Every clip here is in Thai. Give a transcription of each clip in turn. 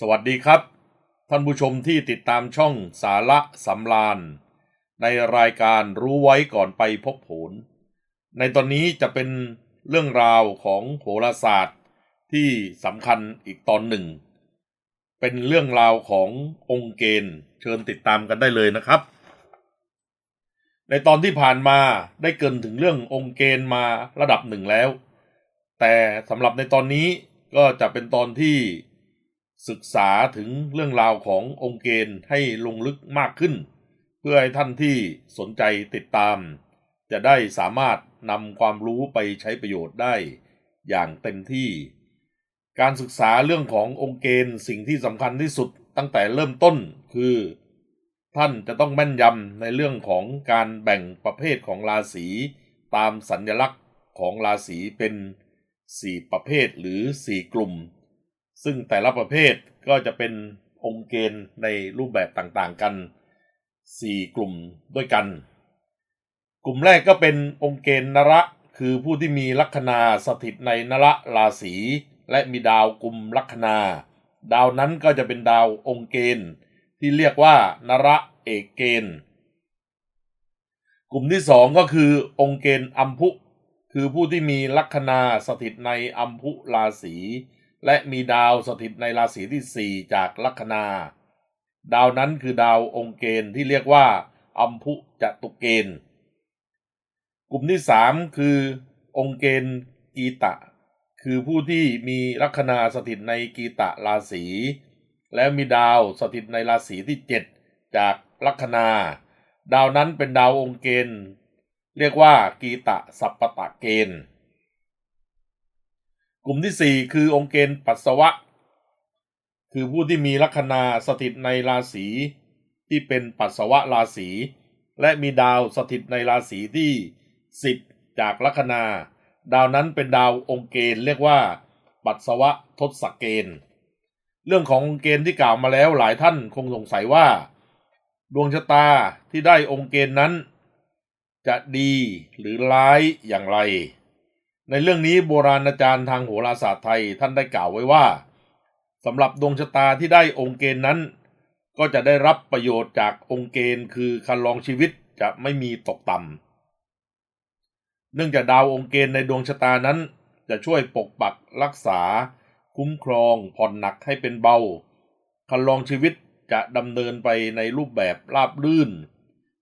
สวัสดีครับ ท่านผู้ชมที่ติดตามช่องสาระสำราญในรายการรู้ไว้ก่อนไปพบผลในตอนนี้จะเป็นเรื่องราวของโหราศาสตร์ที่สำคัญอีกตอนหนึ่ง เป็นเรื่องราวขององค์เกณฑ์เชิญติดตามกันได้เลยนะครับ ในตอนที่ผ่านมาได้เกินถึงเรื่ององค์เกณฑ์มาระดับหนึ่งแล้ว แต่สำหรับในตอนนี้ก็จะเป็นตอนที่ ศึกษาถึงเรื่องราวขององค์เกณฑ์ให้ลงลึกมากขึ้น เพื่อให้ท่านที่สนใจติดตาม จะได้สามารถนำความรู้ไปใช้ประโยชน์ได้อย่างเต็มที่ การศึกษาเรื่องขององค์เกณฑ์สิ่งที่สำคัญที่สุดตั้งแต่เริ่มต้นคือ ท่านจะต้องแม่นยำในเรื่องของการแบ่งประเภทของราศีตามสัญลักษณ์ของราศีเป็น 4 ประเภทหรือ 4 กลุ่ม ซึ่งแต่ละประเภทก็จะเป็นองค์เกณฑ์ในรูปแบบต่างๆกัน 4 กลุ่มด้วยกัน กลุ่มแรกก็เป็นองค์เกณฑ์นระคือผู้ที่มีลัคนาสถิตในนระราศีและมีดาวกลุ่มลัคนา ดาวนั้นก็จะเป็นดาวองค์เกณฑ์ที่เรียกว่านระเอกเกณฑ์กลุ่มที่สองก็คือองค์เกณฑ์อัมพุ คือผู้ที่มีลัคนาสถิตในอัมพุราศี และมีดาวสถิตในราศีที่สี่จากลัคนา ดาวนั้นคือดาวองค์เกณฑ์ที่เรียกว่าอัมพุจตุเกณฑ์กลุ่มที่สามคือองค์เกณฑ์กีตะ คือผู้ที่มีลัคนาสถิตในกีตะราศีและมีดาวสถิตในราศีที่ 7 จากลัคนา ดาวนั้นเป็นดาวองค์เกณฑ์ เรียกว่ากีตะสัปปตะเกณฑ์ กลุ่มที่4คือองค์เกณฑ์ปัสสาวะ คือผู้ที่มีลัคนาสถิตในราศีที่เป็นปัสสาวะราศีและมีดาวสถิตในราศีที่10จากลัคนา ดาวนั้นเป็นดาวองค์เกณฑ์เรียกว่า ปัสสาวะทศเกณฑ์ เรื่องขององค์เกณฑ์ที่กล่าวมาแล้วหลายท่านคงสงสัยว่า ดวงชะตาที่ได้องค์เกณฑ์นั้น จะดีหรือร้ายอย่างไร ในเรื่องนี้โบราณอาจารย์ทางโหราศาสตร์ไทยท่านได้กล่าวไว้ว่าสำหรับดวงชะตาที่ได้องค์เกณฑ์นั้น ก็จะได้รับประโยชน์จากองค์เกณฑ์ คือคันลองชีวิตจะไม่มีตกต่ำเนื่องจากดาวองค์เกณฑ์ในดวงชะตานั้น จะช่วยปกปักรักษา คุ้มครองผ่อนหนักให้เป็นเบา คันลองชีวิตจะดำเนินไปในรูปแบบราบลื่น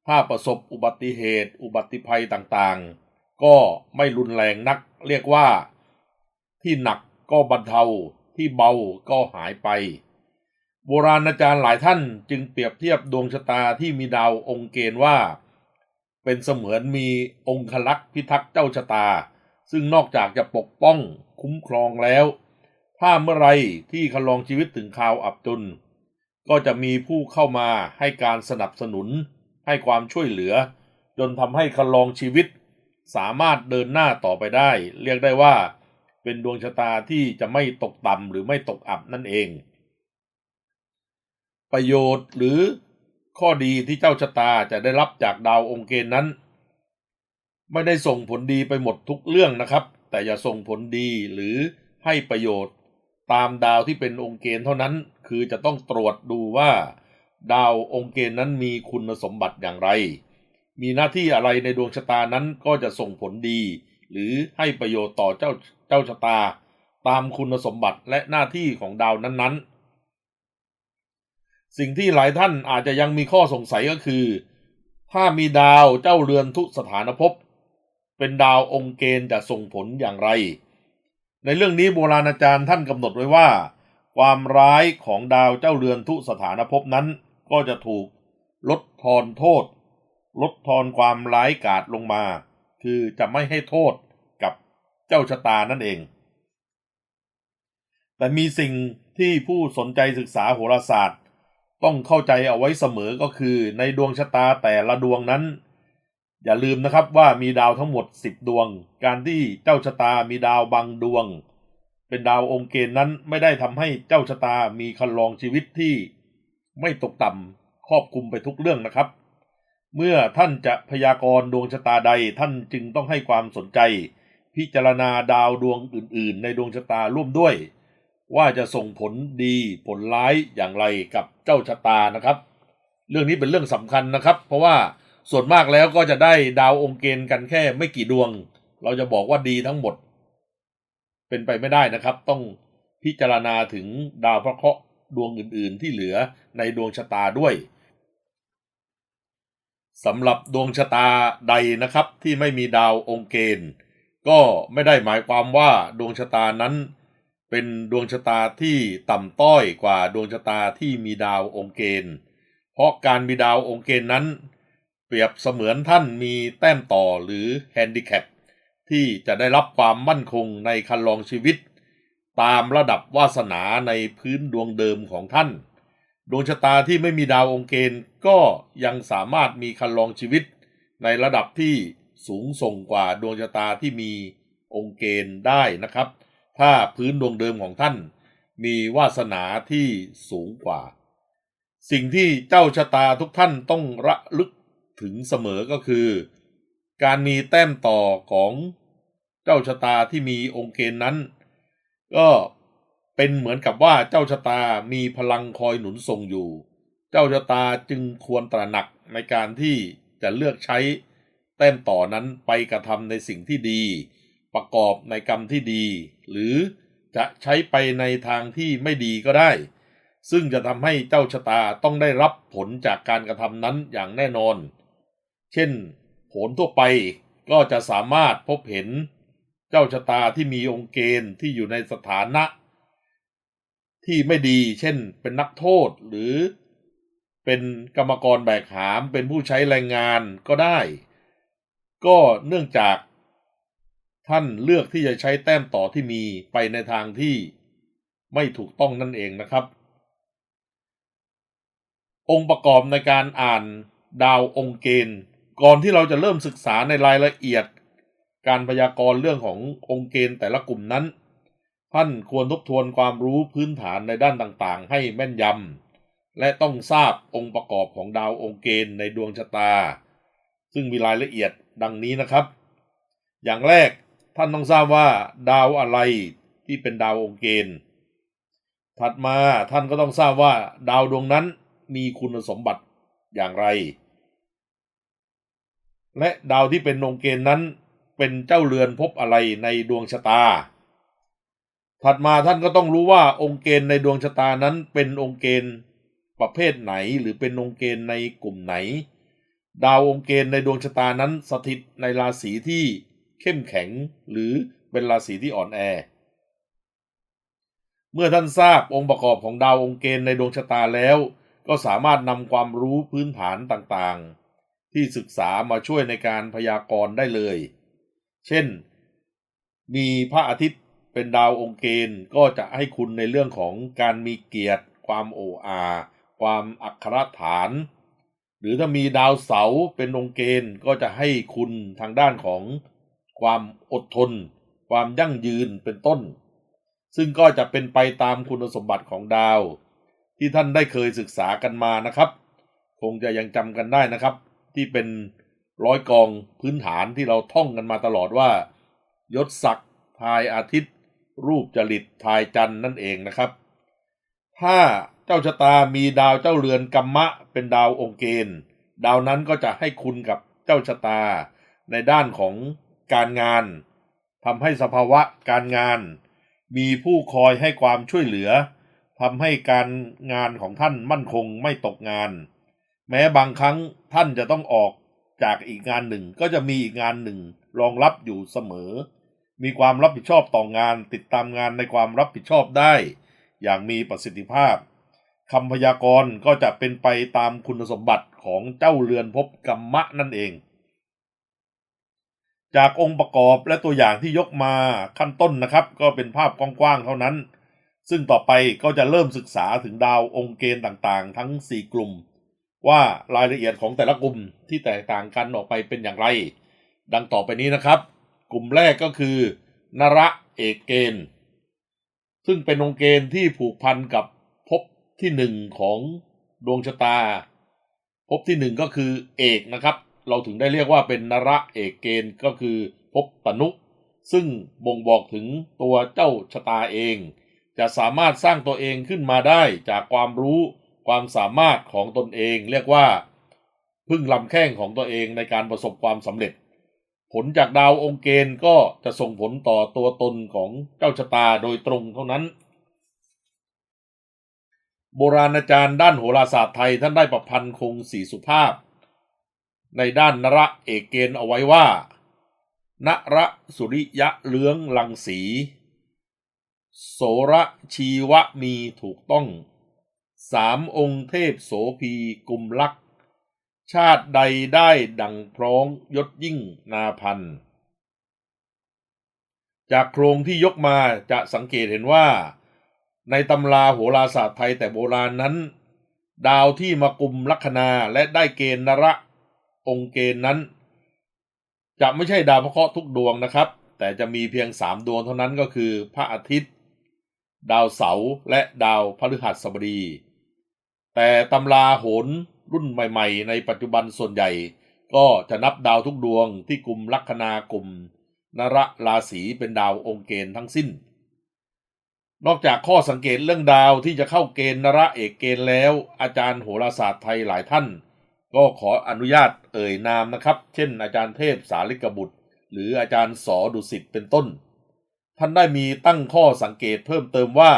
ถ้าประสบอุบัติเหตุ อุบัติภัยต่างๆ ก็ไม่รุนแรงนัก เรียกว่า ที่หนักก็บรรเทาที่เบาก็หายไป โบราณอาจารย์หลายท่านจึงเปรียบเทียบดวงชะตาที่มีดาวองค์เกณฑ์ว่า เป็นเสมือนมีองคลักษ์พิทักษ์เจ้าชะตา ซึ่งนอกจากจะปกป้องคุ้มครองแล้ว ถ้าเมื่อไรที่คลองชีวิตถึงข่าวอับจนก็จะมีผู้เข้ามาให้การสนับสนุนให้ความช่วยเหลือ จนทำให้คลองชีวิต สามารถเดินหน้าต่อไปได้ เรียกได้ว่า เป็นดวงชะตาที่จะไม่ตกต่ำหรือไม่ตกอับนั่นเอง ประโยชน์หรือข้อดีที่เจ้าชะตาจะได้รับจากดาวองค์เกณฑ์นั้น ไม่ได้ส่งผลดีไปหมดทุกเรื่องนะครับ แต่อย่าส่งผลดีหรือให้ประโยชน์ตามดาวที่เป็นองค์เกณฑ์เท่านั้น คือจะต้องตรวจดูว่า ดาวองค์เกณฑ์นั้นมีคุณสมบัติอย่างไร มีหน้าที่อะไรในดวงชะตานั้นก็จะส่งผลดี หรือให้ประโยชน์ต่อเจ้าเจ้าชะตา ตามคุณสมบัติและหน้าที่ของดาวนั้นๆ สิ่งที่หลายท่านอาจจะยังมีข้อสงสัยก็คือ ถ้ามีดาวเจ้าเรือนทุสถานภพ เป็นดาวองค์เกณฑ์จะส่งผลอย่างไร ในเรื่องนี้โบราณอาจารย์ท่านกำหนดไว้ว่า ความร้ายของดาวเจ้าเรือนทุสถานภพนั้นก็จะถูกลดทอนโทษ ลดทอนความร้ายกาจลงมา คือจะไม่ให้โทษกับเจ้าชะตานั่นเอง แต่มีสิ่งที่ผู้สนใจศึกษาโหราศาสตร์ ต้องเข้าใจเอาไว้เสมอก็คือในดวงชะตาแต่ละดวงนั้น อย่าลืมนะครับว่ามีดาวทั้งหมด 10 ดวง การที่เจ้าชะตามีดาวบางดวง เป็นดาวองค์เกณฑ์นั้นไม่ได้ทำให้เจ้าชะตามีคันลองชีวิตที่ไม่ตกต่ำครอบคลุมไปทุกเรื่องนะครับ เมื่อท่านจะพยากรณ์ดวงชะตาใดท่านจึงต้องให้ความสนใจ พิจารณาดาวดวงอื่น ๆ ในดวงชะตาร่วมด้วย ว่าจะส่งผลดีผลร้ายอย่างไรกับเจ้าชะตานะครับ เรื่องนี้เป็นเรื่องสำคัญนะครับ เพราะว่าส่วนมากแล้วก็จะได้ดาวองค์เกณฑ์กันแค่ไม่กี่ดวง เราจะบอกว่าดีทั้งหมด เป็นไปไม่ได้นะครับ ต้องพิจารณาถึงดาวพระเคราะห์ดวงอื่น ๆ ที่เหลือในดวงชะตาด้วย สำหรับดวงชะตาใดนะครับที่ไม่มีดาวองค์เกณฑ์ ก็ไม่ได้หมายความว่าดวงชะตานั้น เป็นดวงชะตาที่ต่ำต้อยกว่าดวงชะตาที่มีดาวองค์เกณฑ์ เพราะการมีดาวองค์เกณฑ์นั้น เปรียบเสมือนท่านมีแต้มต่อหรือแฮนดิแคปที่จะได้รับความมั่นคงในคันลองชีวิต ตามระดับวาสนาในพื้นดวงเดิมของท่าน ดวงชะตาที่ไม่มีดาวองค์เกณฑ์ก็ยังสามารถมีคันลองชีวิต ในระดับที่สูงส่งกว่าดวงชะตาที่มีองค์เกณฑ์ได้นะครับ ถ้าพื้นดวงเดิมของท่าน มีวาสนาที่สูงกว่า สิ่งที่เจ้าชะตาทุกท่านต้องระลึกถึงเสมอก็คือ การมีแต้มต่อของเจ้าชะตาที่มีองค์เกณฑ์นั้น ก็ เป็นเหมือนกับว่าเจ้าชะตามีพลังคอยหนุนส่งอยู่ เจ้าชะตาจึงควรตระหนักในการที่จะเลือกใช้แต้มต่อนั้นไปกระทำในสิ่งที่ดี ประกอบในกรรมที่ดี หรือจะใช้ไปในทางที่ไม่ดีก็ได้ ซึ่งจะทำให้เจ้าชะตาต้องได้รับผลจากการกระทำนั้นอย่างแน่นอน เช่น ผลทั่วไปก็จะสามารถพบเห็น เจ้าชะตาที่มีองค์เกณฑ์ที่อยู่ในสถานะ ที่ไม่ดี เช่น เป็นนักโทษหรือเป็นกรรมกรแบกหาม เป็นผู้ใช้แรงงานก็ได้ ก็เนื่องจากท่านเลือกที่จะใช้แต้มต่อที่มีไปในทางที่ไม่ถูกต้องนั่นเองนะครับ องค์ประกอบในการอ่านดาวองค์เกณฑ์ ก่อนที่เราจะเริ่มศึกษาในรายละเอียด การพยากรณ์เรื่องขององค์เกณฑ์แต่ละกลุ่มนั้น ท่านควรทบทวนความรู้พื้นฐานในด้านต่างๆ ให้แม่นยำและต้องทราบองค์ประกอบของดาวองค์เกณฑ์ในดวงชะตา ซึ่งมีรายละเอียดดังนี้นะครับ อย่างแรกท่านต้องทราบว่า ดาวอะไรที่เป็นดาวองค์เกณฑ์ ถัดมาท่านก็ต้องทราบว่า ดาวดวงนั้นมีคุณสมบัติอย่างไร และดาวที่เป็นองค์เกณฑ์นั้นเป็นเจ้าเรือนพบอะไรในดวงชะตา ถัดมาท่านก็ต้องรู้ว่าองค์เกณฑ์ในดวงชะตานั้นเป็นองค์เกณฑ์ประเภทไหนหรือเป็นองค์เกณฑ์ในกลุ่มไหน ดาวองค์เกณฑ์ในดวงชะตานั้นสถิตในราศีที่เข้มแข็งหรือเป็นราศีที่อ่อนแอ เมื่อท่านทราบองค์ประกอบของดาวองค์เกณฑ์ในดวงชะตาแล้ว ก็สามารถนำความรู้พื้นฐานต่างๆ ที่ศึกษามาช่วยในการพยากรณ์ได้เลย เช่น มีพระอาทิตย์ เป็นดาวองค์เกณฑ์ก็จะให้คุณในเรื่องของการมีเกียรติ ความโอ้อา ความอักขรฐาน หรือถ้ามีดาวเสาเป็นองค์เกณฑ์ก็จะให้คุณทางด้านของความอดทน ความยั่งยืนเป็นต้น ซึ่งก็จะเป็นไปตามคุณสมบัติของดาว ที่ท่านได้เคยศึกษากันมานะครับ คงจะยังจำกันได้นะครับ ที่เป็นร้อยกองพื้นฐานที่เราท่องกันมาตลอดว่ายศศักดิ์ทายอาทิตย์ รูปจริตทายจันนั่นเองนะครับ ถ้าเจ้าชะตามีดาวเจ้าเรือนกัมมะเป็นดาวองค์เกณฑ์ดาวนั้นก็จะให้คุณกับเจ้าชะตา ในด้านของการงานทำให้สภาวะการงาน มีผู้คอยให้ความช่วยเหลือทำให้การงานของท่านมั่นคงไม่ตกงาน แม้บางครั้งท่านจะต้องออกจากอีกงานหนึ่งก็จะมีอีกงานหนึ่งรองรับอยู่เสมอ มีความรับผิดชอบต่องาน ติดตามงานในความรับผิดชอบได้ อย่างมีประสิทธิภาพคำพยากรณ์ก็จะเป็นไปตามคุณสมบัติของเจ้าเรือนภพกรรมะนั่นเอง จากองค์ประกอบและตัวอย่างที่ยกมาขั้นต้นนะครับ ก็เป็นภาพกว้างๆเท่านั้น ซึ่งต่อไปก็จะเริ่มศึกษาถึงดาวองค์เกณฑ์ต่างๆ ทั้ง 4 กลุ่ม ว่ารายละเอียดของแต่ละกลุ่มที่แตกต่างกันออกไปเป็นอย่างไร ดังต่อไปนี้นะครับ กลุ่มแรกก็คือนระเอกเกณฑ์ ซึ่งเป็นองค์เกณฑ์ที่ผูกพันกับภพที่หนึ่งของดวงชะตาภพที่หนึ่งก็คือเอกนะครับ เราถึงได้เรียกว่าเป็นนระเอกเกณฑ์ก็คือภพตนุ ซึ่งบ่งบอกถึงตัวเจ้าชะตาเอง จะสามารถสร้างตัวเองขึ้นมาได้จากความรู้ความสามารถของตนเอง เรียกว่าพึ่งลำแข้งของตัวเองในการประสบความสำเร็จ ผลจากดาวองค์เกณฑ์ก็จะส่งผลต่อตัวตนของเจ้าชะตาโดยตรงเท่านั้น โบราณอาจารย์ด้านโหราศาสตร์ไทยท่านได้ประพันธ์คงสีสุภาพ ในด้านนระเอกเกณฑ์เอาไว้ว่า นระสุริยะเลื้องลังสี โสระชีวะมีถูกต้อง สามองค์เทพโสพีกุมลักษ ชาติใดได้ดังพร้องยศยิ่งนาพัน จากโครงที่ยกมาจะสังเกตเห็นว่า ในตำราโหราศาสตร์ไทยแต่โบราณนั้น ดาวที่มากุมลัคนาและได้เกณฑ์นระองค์เกณฑ์นั้น จะไม่ใช่ดาวพระเคราะห์ทุกดวงนะครับ แต่จะมีเพียงสามดวงเท่านั้นก็คือ พระอาทิตย์ ดาวเสาร์และดาวพฤหัสบดี แต่ตำราโหร รุ่นใหม่ ๆ ในปัจจุบันส่วนใหญ่ ก็จะนับดาวทุกดวงที่กลุ่มลัคนากลุ่มนระราศีเป็นดาวองค์เกณฑ์ทั้งสิ้น นอกจากข้อสังเกตเรื่องดาวที่จะเข้าเกณฑ์นระเอกเกณฑ์แล้ว อาจารย์โหราศาสตร์ไทยหลายท่าน ก็ขออนุญาตเอ่ยนามนะครับ เช่น อาจารย์เทพสาลิกบุตร หรืออาจารย์สอดุสิตเป็นต้น ท่านได้มีตั้งข้อสังเกตเพิ่มเติมว่า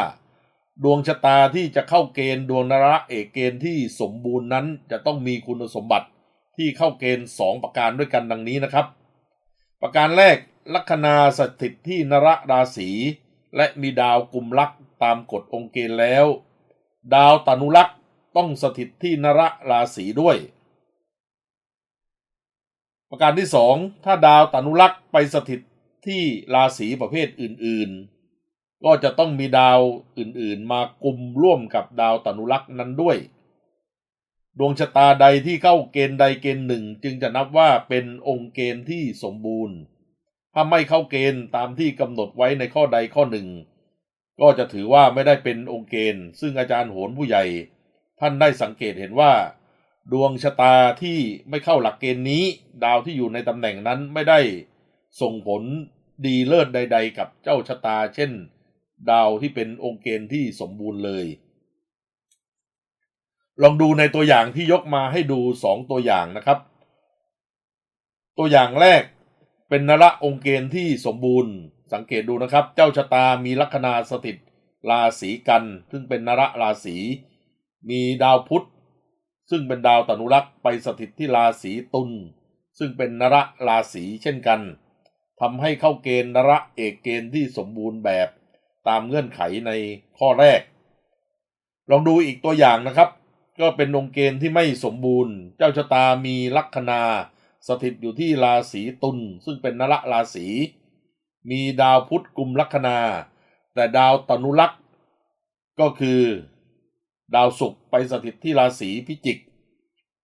ดวงชะตาที่จะเข้าเกณฑ์ดวงนระเอกเกณฑ์ที่สมบูรณ์นั้น จะต้องมีคุณสมบัติที่เข้าเกณฑ์สองประการด้วยกันดังนี้นะครับ ประการแรกลัคนาสถิตที่นระราศีและมีดาวกลุ่มลักตามกฎองค์เกณฑ์แล้ว ดาวตานุลักษ์ต้องสถิตที่นระราศีด้วย ประการที่สองถ้าดาวตานุลักษ์ไปสถิตที่ราศีประเภทอื่นๆ ก็จะต้องมีดาวอื่นๆ มากลุ่มร่วมกับดาวตนุลักษ์นั้นด้วย ดวงชะตาใดที่เข้าเกณฑ์ใดเกณฑ์หนึ่ง จึงจะนับว่าเป็นองค์เกณฑ์ที่สมบูรณ์ ถ้าไม่เข้าเกณฑ์ตามที่กำหนดไว้ในข้อใดข้อหนึ่ง ก็จะถือว่าไม่ได้เป็นองค์เกณฑ์ ซึ่งอาจารย์โหนผู้ใหญ่ ท่านได้สังเกตเห็นว่า ดวงชะตาที่ไม่เข้าหลักเกณฑ์นี้ ดาวที่อยู่ในตำแหน่งนั้นไม่ได้ส่งผลดีเลิศใด ๆ กับเจ้าชะตา เช่น ดาวที่เป็นองค์เกณฑ์ที่สมบูรณ์เลย ลองดูในตัวอย่างที่ยกมาให้ดูสองตัวอย่างนะครับ ตัวอย่างแรกเป็นนระองค์เกณฑ์ที่สมบูรณ์ สังเกตดูนะครับ เจ้าชะตามีลัคนาสถิตราศีกัน ซึ่งเป็นนระราศีมีดาวพุธซึ่งเป็นดาวตนุรักษ์ไปสถิตที่ราศีตุลซึ่งเป็นนระราศีเช่นกันทำให้เข้าเกณฑ์นระเอกเกณฑ์ที่สมบูรณ์แบบ ตามเงื่อนไขในข้อแรก ลองดูอีกตัวอย่างนะครับ ก็เป็นองค์เกณฑ์ที่ไม่สมบูรณ์ เจ้าชะตามีลัคนาสถิตอยู่ที่ราศีตุลซึ่งเป็นนระราศีมีดาวพุธกลุ่มลัคนา แต่ดาวตนุลักษ์ก็คือ ดาวศุกร์ไปสถิตที่ราศีพิจิก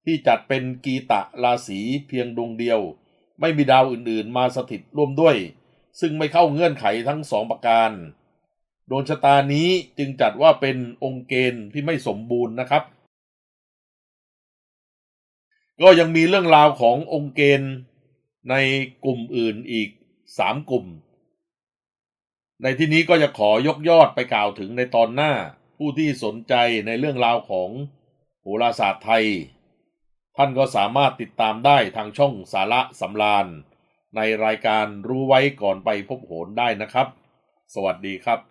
ที่จัดเป็นกีตะราศีเพียงดวงเดียว ไม่มีดาวอื่นๆ มาสถิตร่วมด้วย ซึ่งไม่เข้าเงื่อนไขทั้งสองประการ ดวงชะตานี้จึงจัดว่าเป็นองค์เกณฑ์ที่ไม่สมบูรณ์นะครับ ก็ยังมีเรื่องราวขององค์เกณฑ์ในกลุ่มอื่นอีกสามกลุ่ม ในที่นี้ก็จะขอยกยอดไปกล่าวถึงในตอนหน้า ผู้ที่สนใจในเรื่องราวของโหราศาสตร์ไทย ท่านก็สามารถติดตามได้ทางช่องสาระสำราญ ในรายการรู้ไว้ก่อนไปพบโหนได้นะครับ สวัสดีครับ